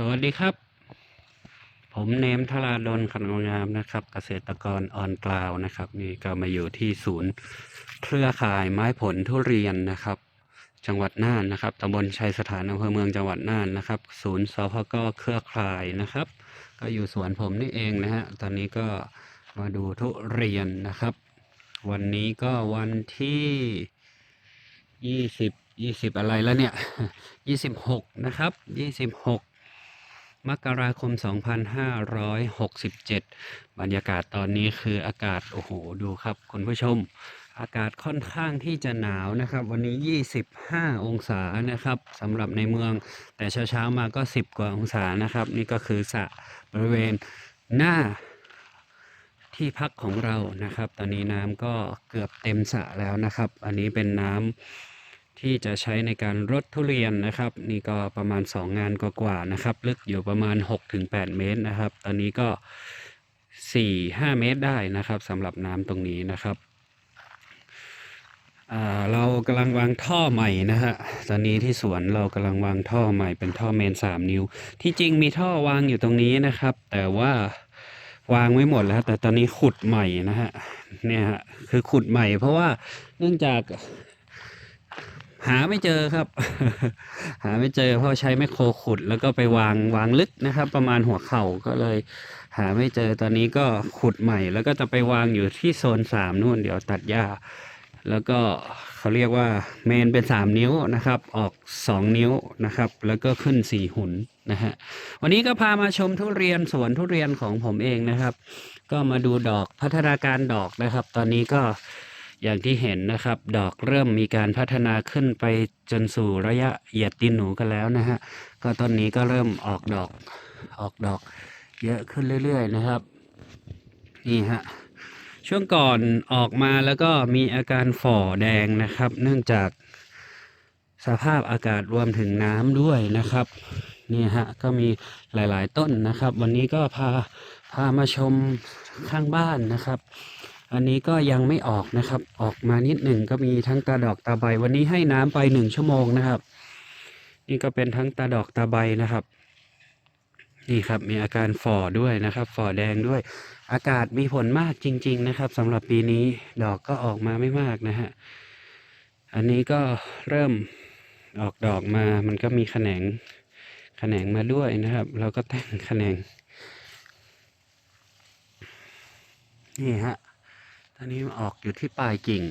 สวัสดีครับ ผมเนมธราดลขันงามนะครับ เกษตรกรออนกลาวนะครับ นี่ก็มาอยู่ที่ศูนย์เครือข่ายไม้ผลทุเรียนนะครับ จังหวัดน่านนะครับตำบลชัยสถานอำเภอเมืองจังหวัดน่านนะครับ ศูนย์สพกเครือข่ายนะครับ ก็อยู่สวนผมนี่เองนะฮะตอนนี้ก็มาดูทุเรียนนะครับ วันนี้ก็วันที่ยี่สิบยี่สิบอะไรแล้วเนี่ยยี่สิบหกนะครับยี่สิบหก มกราคม 2567 บรรยากาศตอนนี้คืออากาศ โอ้โห ดูครับ คุณผู้ชม อากาศค่อนข้างที่จะหนาวนะครับ วันนี้ 25 องศานะครับสำหรับในเมือง แต่เช้าๆมาก็ 10 กว่าองศานะครับ นี่ก็คือสะบริเวณหน้าที่พักของเรานะครับ ตอนนี้น้ำก็เกือบเต็มสะแล้วนะครับ อันนี้เป็นน้ำ ที่จะใช้ในการรดทุเรียนนะครับ นี่ก็ประมาณ 2 งานกว่าๆนะครับ ลึกอยู่ประมาณ 6-8 เมตรนะครับ ตอนนี้ก็ 4-5 เมตรได้นะครับสำหรับน้ำตรงนี้นะครับเรากำลังวางท่อใหม่นะฮะ ตอนนี้ที่สวนเรากำลังวางท่อใหม่เป็นท่อเมน3นิ้ว ที่จริงมีท่อวางอยู่ตรงนี้นะครับ แต่ว่าวางไม่หมดแล้ว แต่ตอนนี้ขุดใหม่นะฮะ เนี่ยฮะ คือขุดใหม่เพราะว่าเนื่องจาก หาไม่เจอครับ หาไม่เจอเพราะใช้แมคโครขุดแล้วก็ไปวางวางลึกนะครับ ประมาณหัวเข่าก็เลย หาไม่เจอตอนนี้ก็ขุดใหม่ แล้วก็จะไปวางอยู่ที่โซนสามนู่นเดี๋ยวตัดหญ้า แล้วก็เขาเรียกว่าเมนเป็นสามนิ้วนะครับ ออกสองนิ้วนะครับ แล้วก็ขึ้นสี่หุนนะฮะวันนี้ก็พามาชมทุเรียนสวนทุเรียนของผมเองนะครับ ก็มาดูดอกพัฒนาการดอกนะครับ ตอนนี้ก็ อย่างที่เห็นนะครับ ดอกเริ่มมีการพัฒนาขึ้นไปจนสู่ระยะเหยียดตีนหนูกันแล้วนะฮะก็ต้นนี้ก็เริ่มออกดอกออกดอก เยอะขึ้นเรื่อย ๆ นะครับ นี่ฮะช่วงก่อนออกมาแล้วก็มีอาการฝ่อแดงนะครับ เนื่องจากสภาพอากาศรวมถึงน้ำด้วยนะครับนี่ฮะก็มีหลาย ๆ ต้นนะครับ วันนี้ก็พาพามาชมข้างบ้านนะครับ อันนี้ก็ยังไม่ออกนะครับ ออกมานิดหนึ่งก็มีทั้งตาดอกตาใบ วันนี้ให้น้ำไปหนึ่งชั่วโมงนะครับ นี่ก็เป็นทั้งตาดอกตาใบนะครับ นี่ครับมีอาการฝ่อด้วยนะครับ ฝ่อแดงด้วย อากาศมีผลมากจริง ๆ นะครับสำหรับปีนี้ดอกก็ออกมาไม่มากนะฮะอันนี้ก็เริ่มออกดอกมา มันก็มีแขนงแขนงมาด้วยนะครับ เราก็แต่งแขนงนี่ฮะ ตอนนี้ออกอยู่ที่ปลายกิ่ง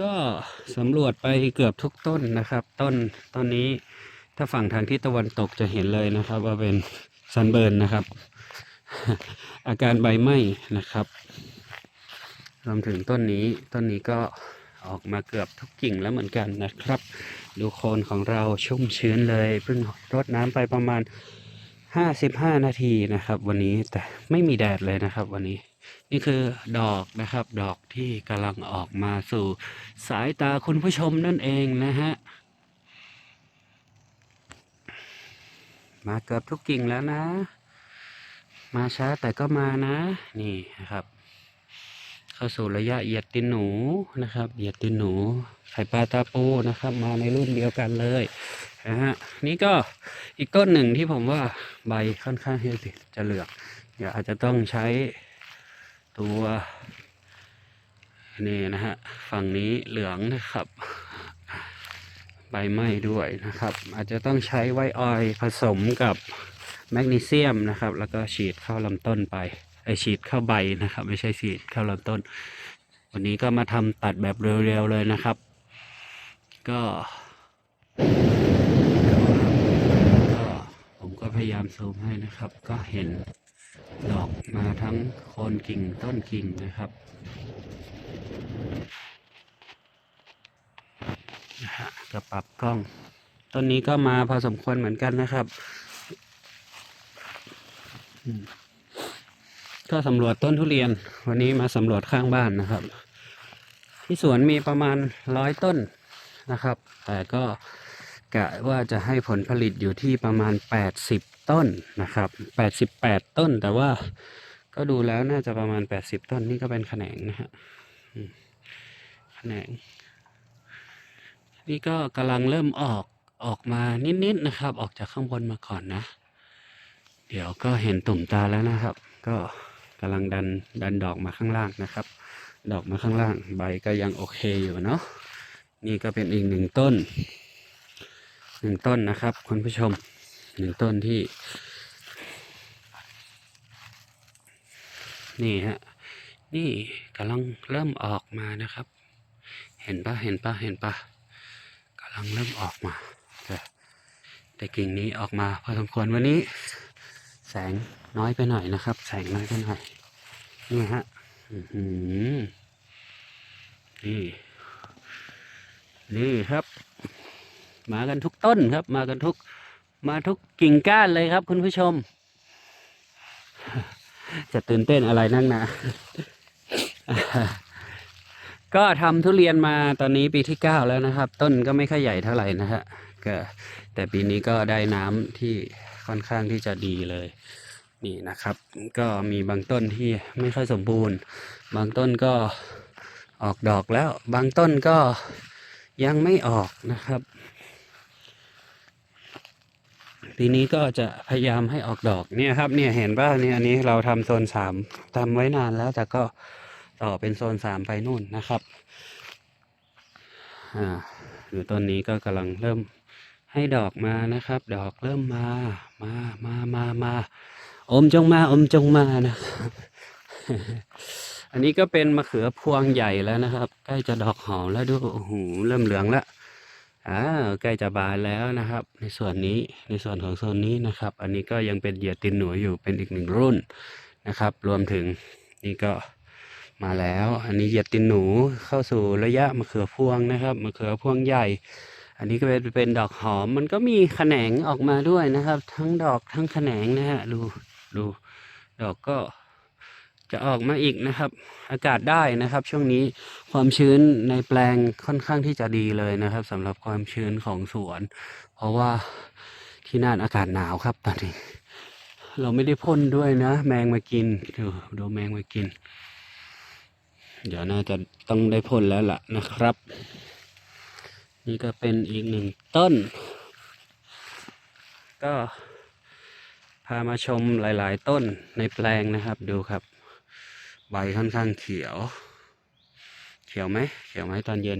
ก็สำรวจไปเกือบทุกต้นนะครับ ต้นต้นนี้ถ้าฝั่งทางทิศตะวันตกจะเห็นเลยนะครับ ว่าเป็นซันเบิร์นนะครับ อาการใบไหม้นะครับรวมถึงต้นนี้ต้นนี้ก็ออกมาเกือบทุกกิ่งแล้วเหมือนกันนะครับ ดูโคนของเราชุ่มชื้นเลยเพิ่งรดน้ำไปประมาณ 55นาทีนะครับ วันนี้แต่ไม่มีแดดเลยนะครับ วันนี้ นี่คือดอกนะครับ ดอกที่กำลังออกมาสู่ สายตาคุณผู้ชมนั่นเองนะฮะมาเกือบทุกกิ่งแล้วนะ มาช้าแต่ก็มานะ นี่นะครับ เข้าสู่ระยะเหยียดตินหนูนะครับเหยียดตินหนูไข่ปลาตาปูนะครับ มาในรุ่นเดียวกันเลย นะฮะนี่ก็อีกต้นหนึ่งที่ผมว่าใบค่อนข้างที่จะเหลือกเดี๋ยวอาจจะต้องใช้ตัวนี่นะฮะฝั่งนี้เหลืองนะครับ ใบไหม้ด้วยนะครับ อาจจะต้องใช้ไวท์ออยผสมกับแมกนีเซียมนะครับ แล้วก็ฉีดเข้าลำต้นไปไอฉีดเข้าใบนะครับ ไม่ใช่ฉีดเข้าลำต้น วันนี้ก็มาทำตัดแบบเร็วๆเลยนะครับ ก็ พยายามซูมให้นะครับ ก็เห็นดอกมาทั้งโคนกิ่งต้นกิ่งนะครับนะฮะก็ปรับกล้องต้นนี้ก็มาพอสมควรเหมือนกันนะครับก็สำรวจต้นทุเรียน วันนี้มาสำรวจข้างบ้านนะครับ ที่สวนมีประมาณร้อยต้นนะครับ แต่ก็ กะว่าจะให้ผลผลิตอยู่ที่ประมาณ 80 ต้นนะครับ 88 ต้น แต่ว่าก็ดูแล้วน่าจะประมาณ 80 ต้นนี่ก็เป็นแขนงนะฮะแขนง นี่ก็กำลังเริ่มออกออกมานิดๆนะครับ ออกจากข้างบนมาก่อนนะ เดี๋ยวก็เห็นตุ่มตาแล้วนะครับ ก็กำลังดันดันดอกมาข้างล่างนะครับ ดอกมาข้างล่างใบก็ยังโอเคอยู่เนาะนี่ก็เป็นอีกหนึ่งต้น นึ่งต้นนะครับ คุณผู้ชมหนึ่งต้นที่ นี่ฮะนี่กำลังเริ่มออกมานะครับ เห็นปะเห็นปะเห็นปะกำลังเริ่มออกมาแต่แต่กิ่งนี้ออกมาพอสมควรวันนี้ แสงน้อยไปหน่อยนะครับ แสงน้อยไปหน่อยนี่ฮะอื้อหือนี่นี่ครับ มากันทุกต้นครับ มากันทุกมาทุกกิ่งก้านเลยครับ คุณผู้ชม จะตื่นเต้นอะไรนั่งนะก็ทำทุเรียนมาตอนนี้ปีที่เก้าแล้วนะครับ ต้นก็ไม่ค่อยใหญ่เท่าไหร่นะฮะก็แต่ปีนี้ก็ได้น้ำที่ค่อนข้างที่จะดีเลย นี่นะครับ ก็มีบางต้นที่ไม่ค่อยสมบูรณ์ บางต้นก็ออกดอกแล้ว บางต้นก็ยังไม่ออกนะครับ ปีนี้ก็จะพยายามให้ออกดอกเนี่ยครับเนี่ยเห็นป่ะเนี่ยอันนี้เราทำโซนสามทำไว้นานแล้วแต่ก็ต่อเป็นโซนสามไปนู่นนะครับอ่าอยู่ต้นนี้ก็กำลังเริ่มให้ดอกมานะครับ ดอกเริ่มมามามามามาอมจงมาอมจงมานะอันนี้ก็เป็นมะเขือพวงใหญ่แล้วนะครับ ใกล้จะดอกหอมแล้วดูโอ้โหเริ่มเหลืองแล้ว อ่าใกล้จะบานแล้วนะครับ ในส่วนนี้ในส่วนของโซนนี้นะครับ อันนี้ก็ยังเป็นเหยื่อตินหนูอยู่เป็นอีกหนึ่งรุ่นนะครับ รวมถึงนี่ก็มาแล้ว อันนี้เหยื่อตินหนูเข้าสู่ระยะมะเขือพวงนะครับมะเขือพวงใหญ่ อันนี้ก็เป็นเป็นดอกหอมมันก็มีแขนงออกมาด้วยนะครับ ทั้งดอกทั้งแขนงนะฮะดูดูดอกก็ จะออกมาอีกนะครับ อากาศได้นะครับ ช่วงนี้ความชื้นในแปลงค่อนข้างที่จะดีเลยนะครับสำหรับความชื้นของสวน เพราะว่าที่น่านอากาศหนาวครับตอนนี้ เราไม่ได้พ่นด้วยนะ แมงมากินดูดูแมงมากิน เดี๋ยวน่าจะต้องได้พ่นแล้วล่ะนะครับ นี่ก็เป็นอีกหนึ่งต้น ก็พามาชมหลาย ๆ ต้นในแปลงนะครับดูครับ ใบค่อนข้างเขียว เขียวไหมเขียวไหมตอนเย็น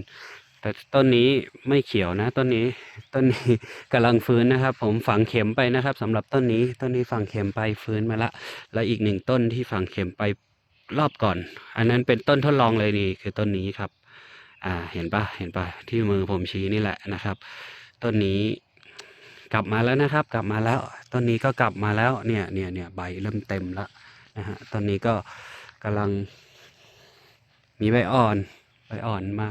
แต่ต้นนี้ไม่เขียวนะต้นนี้ ต้นนี้กำลังฟื้นนะครับ ผมฝังเข็มไปนะครับสำหรับต้นนี้ ต้นนี้ฝังเข็มไปฟื้นมาละ แล้วอีกหนึ่งต้นที่ฝังเข็มไปรอบก่อน อันนั้นเป็นต้นทดลองเลยนี่คือต้นนี้ครับ อ่า เห็นปะเห็นปะที่มือผมชี้นี่แหละนะครับ ต้นนี้กลับมาแล้วนะครับ กลับมาแล้ว ต้นนี้ก็กลับมาแล้ว เนี่ยเนี่ยเนี่ยใบเริ่มเต็มแล้วนะฮะ ต้นนี้ก็ กำลังมีใบอ่อนใบอ่อนมา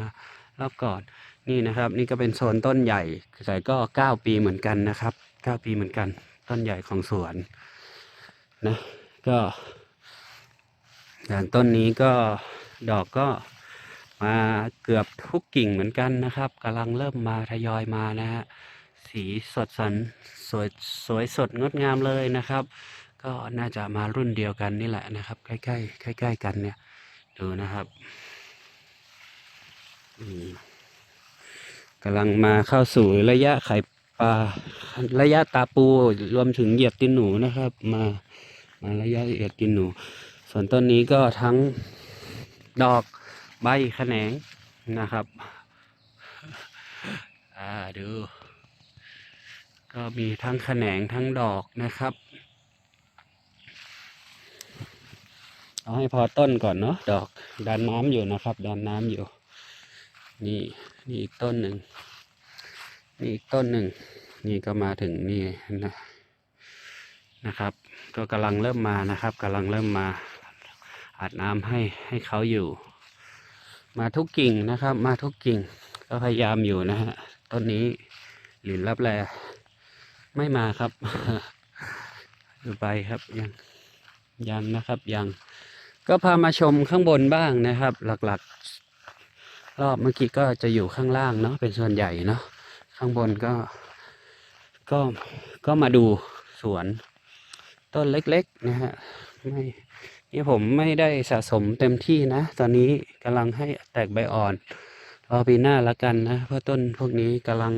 รอบก่อนนี่นะครับ นี่ก็เป็นโซนต้นใหญ่แต่ก็เก้าปีเหมือนกันนะครับเก้าปีเหมือนกัน ต้นใหญ่ของสวนนะก็อย่างต้นนี้ก็ดอกก็มาเกือบทุกกิ่งเหมือนกันนะครับกำลังเริ่มมาทยอยมานะฮะสีสดสันสวยสวยสดงดงามเลยนะครับ ก็น่าจะมารุ่นเดียวกันนี่แหละนะครับ ใกล้ๆใกล้ๆกันเนี่ย ดูนะครับกำลังมาเข้าสู่ระยะไข่ปลาระยะตาปูรวมถึงเหยียบตินหนูนะครับ มามาระยะเหยียบตินหนู ส่วนต้นนี้ก็ทั้งดอกใบแขนงนะครับ อ่าดู ก็มีทั้งแขนงทั้งดอกนะครับ เอาให้พอต้นก่อนเนาะดอกดันน้ำอยู่นะครับดันน้ำอยู่ นี่นี่อีกต้นหนึ่งนี่อีกต้นหนึ่งนี่ก็มาถึงนี่นะนะครับ ก็กำลังเริ่มมานะครับกำลังเริ่มมาอาดน้ำให้ให้เขาอยู่ มาทุกกิ่งนะครับ มาทุกกิ่ง ก็พยายามอยู่นะฮะต้นนี้หลินรับแลไม่มาครับดูไปครับยังยังนะครับยัง ก็พามาชมข้างบนบ้างนะครับ หลักๆ รอบเมื่อกี้ก็จะอยู่ข้างล่างเนาะเป็นส่วนใหญ่เนาะข้างบนก็ ก็ก็มาดูสวนต้นเล็กๆนะฮะไม่นี่ผมไม่ได้สะสมเต็มที่นะ ตอนนี้กำลังให้แตกใบอ่อนรอปีหน้าละกันนะ เพราะต้นพวกนี้กำลัง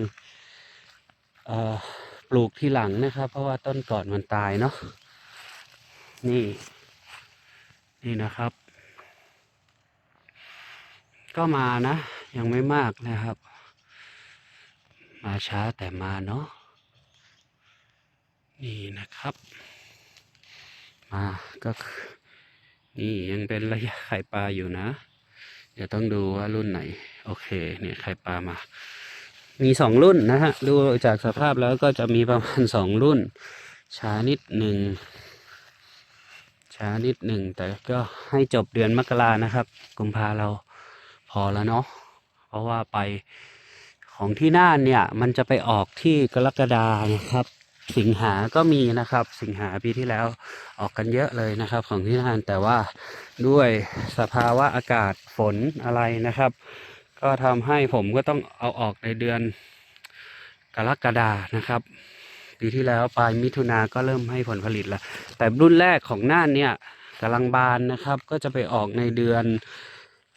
ปลูกที่หลังนะครับ เพราะว่าต้นก่อนมันตายเนาะนี่ นี่นะครับ ก็มานะ ยังไม่มากนะครับ มาช้าแต่มาเนาะนี่นะครับ มาก็นี่ยังเป็นระยะไข่ปลาอยู่นะ เดี๋ยวต้องดูว่ารุ่นไหน โอเคเนี่ยไข่ปลามา มีสองรุ่นนะฮะ ดูจากสภาพแล้วก็จะมีประมาณสองรุ่น ช้านิดหนึ่ง ช้านิดหนึ่ง แต่ก็ให้จบเดือนมกรานะครับ กุมภาเราพอแล้วเนาะเพราะว่าไปของที่น่านเนี่ย มันจะไปออกที่กรกฎานะครับ สิงหาก็มีนะครับ สิงหาปีที่แล้วออกกันเยอะเลยนะครับ ของที่น่านแต่ว่าด้วยสภาวะอากาศฝนอะไรนะครับ ก็ทำให้ผมก็ต้องเอาออกในเดือนกรกฎานะครับ ปีที่แล้วปลายมิถุนาก็เริ่มให้ผลผลิตแล้ว แต่รุ่นแรกของน่านเนี่ยกำลังบานนะครับ ก็จะไปออกในเดือน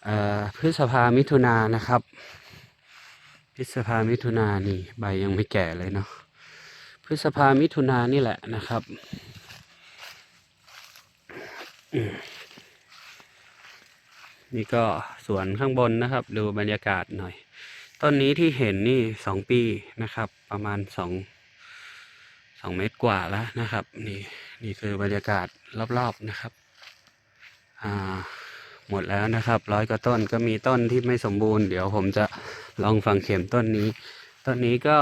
ออพฤษภามิถุนานะครับ พฤษภามิถุนานี่ใบยังไม่แก่เลยเนาะพฤษภามิถุนานี่แหละนะครับนี่ก็สวนข้างบนนะครับ ดูบรรยากาศหน่อย ต้นนี้ที่เห็นนี่สองปีนะครับ ประมาณสอง สองเมตรกว่าแล้วนะครับ นี่นี่คือบรรยากาศรอบๆนะครับ อ่าหมดแล้วนะครับ ร้อยกว่าต้นก็มีต้นที่ไม่สมบูรณ์ เดี๋ยวผมจะลองฟังเข็มต้นนี้ ต้นนี้ก็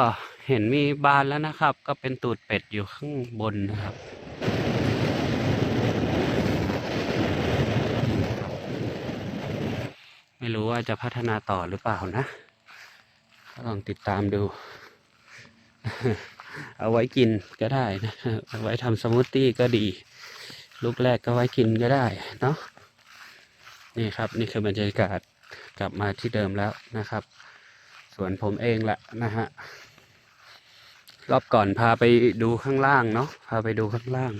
เห็นมีบานแล้วนะครับ ก็เป็นตูดเป็ดอยู่ข้างบนนะครับไม่รู้ว่าจะพัฒนาต่อหรือเปล่านะ ลองติดตามดู เอาไว้กินก็ได้นะเอาไว้ทำสมูทตี้ก็ดี ลูกแรกก็ไว้กินก็ได้เนาะนี่ครับนี่คือบรรยากาศกลับมาที่เดิมแล้วนะครับ ส่วนผมเองแหละนะฮะรอบก่อนพาไปดูข้างล่างเนาะพาไปดูข้างล่าง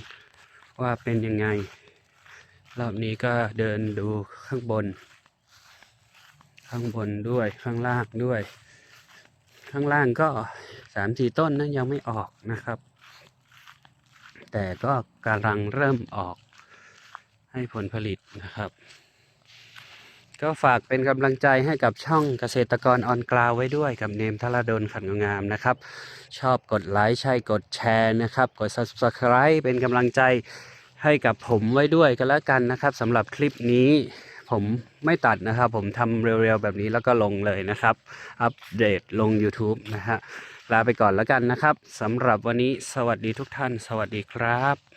ว่าเป็นยังไง รอบนี้ก็เดินดูข้างบน ข้างบนด้วยข้างล่างด้วย ข้างล่างก็ามสี่ต้นนั้นยังไม่ออกนะครับ แต่ก็กำลังเริ่มออกให้ผลผลิตนะครับ ก็ฝากเป็นกำลังใจให้กับช่องเกษตรกรออนกราวไว้ด้วยกับเนมธารดลขันงามนะครับ ชอบกดไลค์ใช่กดแชร์นะครับ กด subscribe เป็นกำลังใจให้กับผมไว้ด้วยกันแล้วกันนะครับสำหรับคลิปนี้ผมไม่ตัดนะครับ ผมทำเร็วๆแบบนี้แล้วก็ลงเลยนะครับ อัปเดตลง YouTube นะฮะ ลาไปก่อนแล้วกันนะครับสำหรับวันนี้สวัสดีทุกท่าน สวัสดีครับ